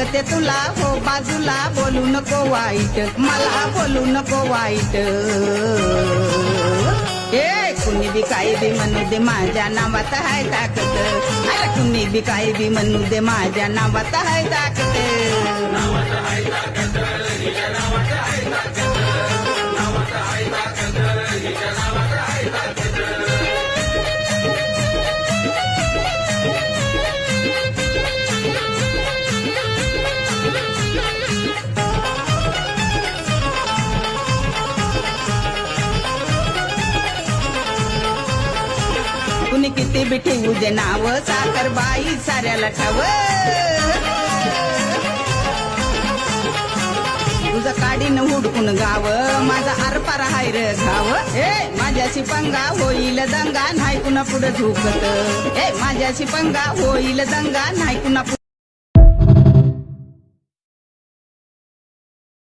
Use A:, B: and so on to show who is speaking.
A: सांगते तुला हो बाजूला बोलू नको वाईट. मला बोलू नको वाईट. ए कुणी बी काही बी म्हणू दे माझ्या नावात हाय ताकद. अरे कुणी बी काही बी म्हणू दे माझ्या नावात हाय ताकद. कुणी किती बी ठेवू दे नाव? साखर बाई साऱ्याला ठाव तुझं काडीन हुडकून गाव माझा आरपार हाय र घाव. ए माझ्याशी पंगा होईल दंगा नाही कुणा पुढे झुकत. ए माझ्याशी पंगा होईल दंगा नाही कुणा